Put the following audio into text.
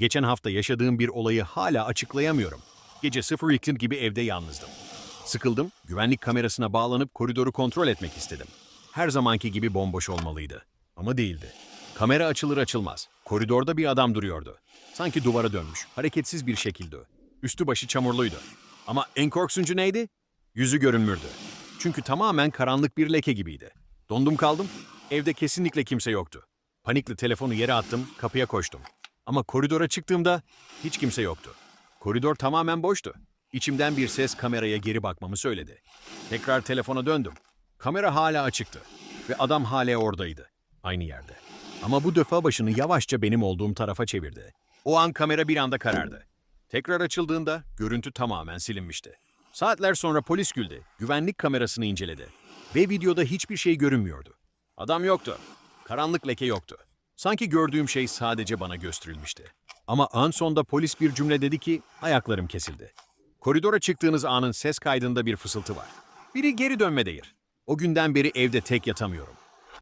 Geçen hafta yaşadığım bir olayı hala açıklayamıyorum. Gece 02 gibi evde yalnızdım. Sıkıldım, güvenlik kamerasına bağlanıp koridoru kontrol etmek istedim. Her zamanki gibi bomboş olmalıydı. Ama değildi. Kamera açılır açılmaz. Koridorda bir adam duruyordu. Sanki duvara dönmüş, hareketsiz bir şekilde. Üstü başı çamurluydu. Ama en korksuncu neydi? Yüzü görünmürdü. Çünkü tamamen karanlık bir leke gibiydi. Dondum kaldım. Evde kesinlikle kimse yoktu. Panikle telefonu yere attım, kapıya koştum. Ama koridora çıktığımda hiç kimse yoktu. Koridor tamamen boştu. İçimden bir ses kameraya geri bakmamı söyledi. Tekrar telefona döndüm. Kamera hala açıktı ve adam hala oradaydı. Aynı yerde. Ama bu defa başını yavaşça benim olduğum tarafa çevirdi. O an kamera bir anda karardı. Tekrar açıldığında görüntü tamamen silinmişti. Saatler sonra polis güldü, güvenlik kamerasını inceledi. Ve videoda hiçbir şey görünmüyordu. Adam yoktu. Karanlık leke yoktu. Sanki gördüğüm şey sadece bana gösterilmişti. Ama en sonda polis bir cümle dedi ki ayaklarım kesildi. Koridora çıktığınız anın ses kaydında bir fısıltı var. Biri geri dönme deyir. O günden beri evde tek yatamıyorum.